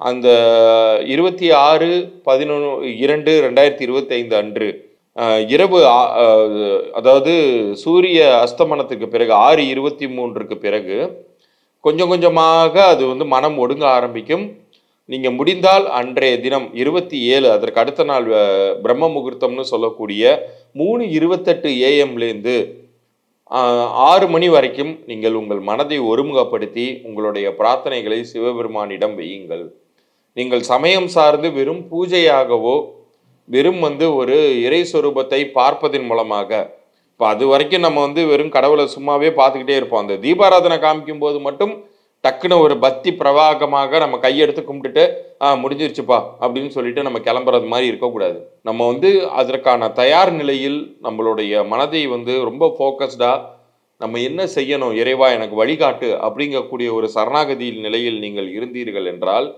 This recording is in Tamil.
அந்த இருபத்தி ஆறு பதினொன்று இரண்டு ரெண்டாயிரத்தி இருபத்தைந்து அன்று இரவு அதாவது சூரிய அஸ்தமனத்துக்கு பிறகு ஆறு இருபத்தி மூன்றுக்கு பிறகு கொஞ்சம் கொஞ்சமாக அது வந்து மனம் ஒடுங்க ஆரம்பிக்கும். நீங்கள் முடிந்தால் அன்றைய தினம் இருபத்தி ஏழு அதற்கு அடுத்த நாள் பிரம்ம முகூர்த்தம்னு சொல்லக்கூடிய மூணு இருபத்தெட்டு ஏஎம்லேருந்து ஆறு மணி வரைக்கும் நீங்கள் உங்கள் மனதை ஒருமுகப்படுத்தி உங்களுடைய பிரார்த்தனைகளை சிவபெருமானிடம் வையுங்கள். நீங்கள் சமயம் சார்ந்து வெறும் பூஜையாகவோ வெறும் வந்து ஒரு இறை சொரூபத்தை பார்ப்பதன் மூலமாக. இப்போ அது வரைக்கும் நம்ம வந்து வெறும் கடவுளை சும்மாவே பார்த்துக்கிட்டே இருப்போம். அந்த தீபாராதனை காமிக்கும் போது மட்டும் டக்குன்னு ஒரு பக்தி பிரவாகமாக நம்ம கையெடுத்து கும்பிட்டுட்டு ஆ முடிஞ்சிருச்சுப்பா அப்படின்னு சொல்லிட்டு நம்ம கிளம்புறது மாதிரி இருக்கக்கூடாது. நம்ம வந்து அதற்கான தயார் நிலையில் நம்மளுடைய மனதை வந்து ரொம்ப ஃபோக்கஸ்டாக நம்ம என்ன செய்யணும்? இறைவா எனக்கு வழிகாட்டு அப்படிங்கக்கூடிய ஒரு சரணாகதியில் நிலையில் நீங்கள் இருந்தீர்கள் என்றால்